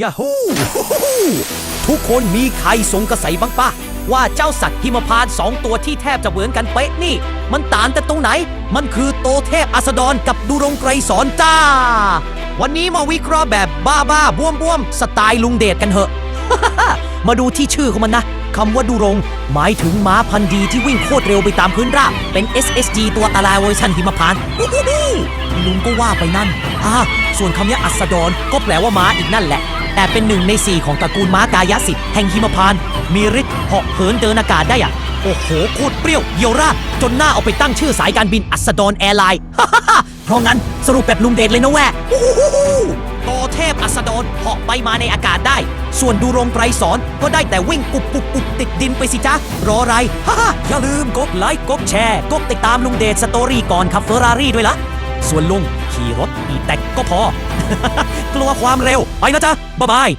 ยาฮูทุกคนมีใครสงกระใสบ้างปะว่าเจ้าสัตว์หิมพานสองตัวที่แทบจะเหมือนกันเป๊ะนี่ มันต่างกันตรงไหน มันคือโตเทพอัสดรกับดุรงไกรสอนจ้า วันนี้มาวิเคราะห์แบบบ้าบ้าบ้วมบ้วมๆสไตล์ลุงเดชกันเหอะ มาดูที่ชื่อของมันนะคำว่าดุรง หมายถึงม้าพันธุ์ดีที่วิ่งโคตรเร็วไปตามพื้นราบ เป็น SSG ตัวอันตรายเวอร์ชันหิมพานอู้หูหูลุงก็ว่าไปนั่นอ่าส่วนคำนี้อัสดรก็แปลว่าม้าอีกนั่นแหละ แต่เป็นหนึ่งในสี่ของตระกูลม้ากายสิทธิ์แห่งหิมพานต์มีฤทธิ์เหาะเหินเดินอากาศได้อะโอ้โหโคตรเปรี้ยวเยียวราดจนหน้าเอาไปตั้งชื่อสายการบินอัสดรแอร์ไลน์ เพราะงั้นสรุปแบบลุงเดชเลยนะแว่อู้หูหูโตเทพอัสดรเหาะไปมาในอากาศได้ ส่วนดูรงไกรสอนก็ได้แต่วิ่งปุบปุบปุบติดดินไปสิจ๊ะ รออะไรฮ่าฮ่าอย่าลืมกดไลค์กดแชร์กดติดตามลุงเดชสตอรี่ก่อนขับเฟอร์รารี่ด้วยละ ส่วนลุงขี่รถอีแตกก็พอ กลัวความเร็ว ไปนะจ๊ะบ๊ายบาย